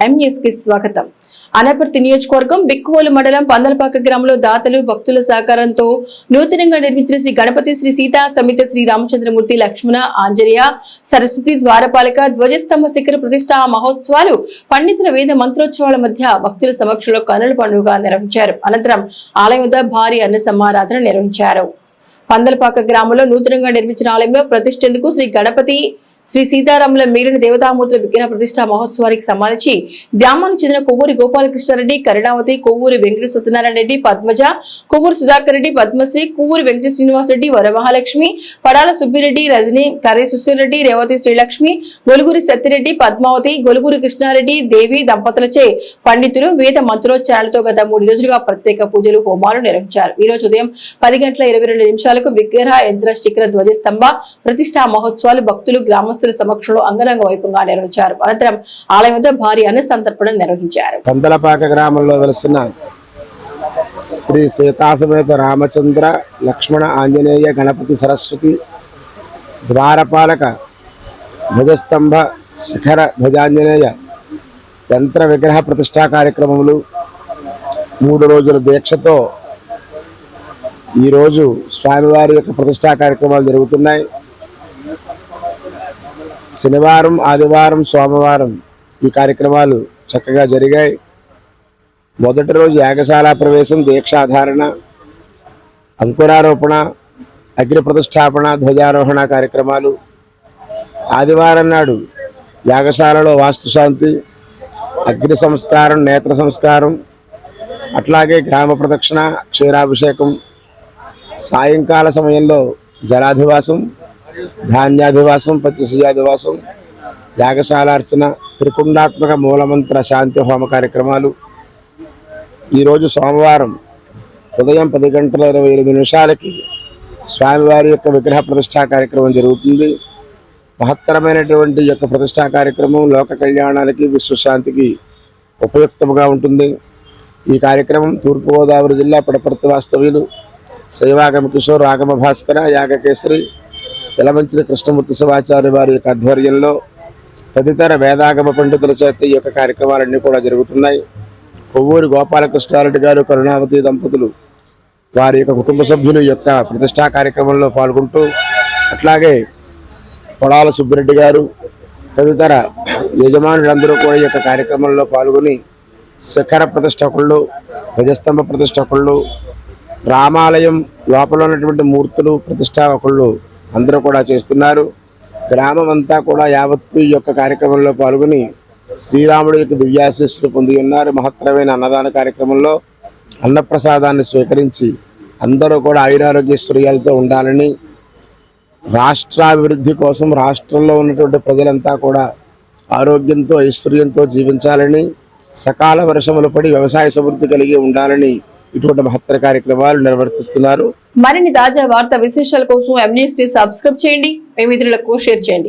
స్వాగతం. అనపర్తి నియోజకవర్గం బిక్కువోలు మండలం పందలపాక గ్రామంలో దాతలు భక్తుల సహకారంతో నూతనంగా నిర్మించిన శ్రీ గణపతి శ్రీ సీతా సమేత శ్రీ రామచంద్రమూర్తి లక్ష్మణ ఆంజనేయ సరస్వతి ద్వారపాలక ధ్వజస్తంభ శిఖర ప్రతిష్ట మహోత్సవాలు పండితుల వేద మంత్రోత్సవాల మధ్య భక్తుల సమక్షంలో కన్నుల పండుగ నిర్వహించారు. అనంతరం ఆలయం వద్ద భారీ అన్న సమారాధన నిర్వహించారు. పందలపాక గ్రామంలో నూతనంగా నిర్మించిన ఆలయంలో ప్రతిష్టేందుకు శ్రీ గణపతి శ్రీ సీతారాముల మిగిలిన దేవతామూర్తుల విగ్రహ ప్రతిష్ట మహోత్సవానికి సంబంధించి గ్రామానికి చెందిన కొవ్వూరి గోపాలకృష్ణారెడ్డి కరుణావతి కొవ్వూరి వెంకట సత్యనారాయణ రెడ్డి పద్మజ కొవ్వూరు సుధాకర్ రెడ్డి పద్మశ్రీ కొవ్వూరి వెంకట శ్రీనివాసరెడ్డి వరమహాలక్ష్మి పడాల సుబ్బిరెడ్డి రజని కర్రీ సుశీలరెడ్డి రేవతి శ్రీలక్ష్మి గొలుగురి సత్యరెడ్డి పద్మావతి గొలుగురి కృష్ణారెడ్డి దేవి దంపతులచే పండితులు వేద మంత్రోచ్చారాలతో గత మూడు రోజులుగా ప్రత్యేక పూజలు హోమాలు నిర్వహించారు. ఈ రోజు ఉదయం పది గంటల ఇరవై రెండు నిమిషాలకు విగ్రహ యంత్ర శిఖర ధ్వజస్తంభ ప్రతిష్టా మహోత్సవాలు భక్తులు గ్రామస్తుల సమక్షంలో అంగరంగ వైభవంగా నిర్వహించారు. అనంతరం ఆలయం వద్ద భారీ అన్న సంతర్పణ నిర్వహించారు. పందలపాక గ్రామంలో వెలిసిన శ్రీ సీతాసమేత రామచంద్ర లక్ష్మణ ఆంజనేయ గణపతి సరస్వతి ద్వారపాలక ధ్వజస్తంభ శిఖర ధ్వజాంజనేయ యంత్ర విగ్రహ ప్రతిష్టా కార్యక్రమములు మూడు రోజుల దీక్షతో ఈరోజు స్వామివారి యొక్క ప్రతిష్టా కార్యక్రమాలు జరుగుతున్నాయి. శనివారం ఆదివారం సోమవారం ఈ కార్యక్రమాలు చక్కగా జరిగాయి. మొదటి రోజు యాగశాల ప్రవేశం దీక్షాధారణ అంకురారోపణ అగ్ని ప్రతిష్టాపన ధ్వజారోహణ కార్యక్రమాలు. ఆదివారం నాడు యాగశాలలో వాస్తుశాంతి అగ్ని సంస్కారం నేత్ర సంస్కారం అట్లాగే గ్రామ ప్రదక్షిణ క్షీరాభిషేకం సాయంకాల సమయంలో జలాధివాసం ధాన్యాధివాసం పంచశయాధివాసం యాగశాలార్చన త్రికుండాత్మక మూలమంత్ర శాంతి హోమ కార్యక్రమాలు. ఈరోజు సోమవారం ఉదయం పది గంటల ఇరవై ఎనిమిది నిమిషాలకి స్వామివారి యొక్క విగ్రహ ప్రతిష్టా కార్యక్రమం జరుగుతుంది. మహత్తరమైనటువంటి యొక్క ప్రతిష్టా కార్యక్రమం లోక కళ్యాణానికి విశ్వశాంతికి ఉపయుక్తముగా ఉంటుంది. ఈ కార్యక్రమం తూర్పుగోదావరి జిల్లా పడపర్తి వాస్తవ్యులు శైవాగమ కిషోర్ ఆగమ భాస్కర యాగకేసరి తెలమంచిలి కృష్ణమూర్తి శివాచార్య వారి యొక్క ఆధ్వర్యంలో తదితర వేదాగమ పండితుల చేత ఈ యొక్క కార్యక్రమాలన్నీ కూడా జరుగుతున్నాయి. కొవ్వూరి గోపాలకృష్ణారెడ్డి గారు కరుణావతి దంపతులు వారి యొక్క కుటుంబ సభ్యులు యొక్క ప్రతిష్టా కార్యక్రమంలో పాల్గొంటూ అట్లాగే పొడాల సుబ్బిరెడ్డి గారు తదితర యజమానులందరూ కూడా ఈ యొక్క కార్యక్రమంలో పాల్గొని శిఖర ప్రతిష్టకుళ్ళు ధ్వజస్తంభ ప్రతిష్టకుళ్ళు రామాలయం లోపల ఉన్నటువంటి మూర్తులు ప్రతిష్టాకుళ్ళు అందరూ కూడా చేస్తున్నారు. గ్రామం అంతా కూడా యావత్తు ఈ యొక్క కార్యక్రమంలో పాల్గొని శ్రీరాముడి యొక్క దివ్యాశిస్సులు పొంది ఉన్నారు. మహత్తరమైన అన్నదాన కార్యక్రమంలో అన్నప్రసాదాన్ని స్వీకరించి అందరూ కూడా ఆయురారోగ్యశ్వర్యాలతో ఉండాలని రాష్ట్రాభివృద్ధి కోసం రాష్ట్రంలో ఉన్నటువంటి ప్రజలంతా కూడా ఆరోగ్యంతో ఐశ్వర్యంతో జీవించాలని సకాల వర్షములు పడి వ్యవసాయ సమృద్ధి కలిగి ఉండాలని ఇటువంటి మహత్తర కార్యక్రమాలు నిర్వర్తిస్తున్నారు. మరిన్ని తాజా వార్తా విశేషాల కోసం ఎంన్యూస్ సబ్స్క్రైబ్ చేయండి. మీ మిత్రులకు షేర్ చేయండి.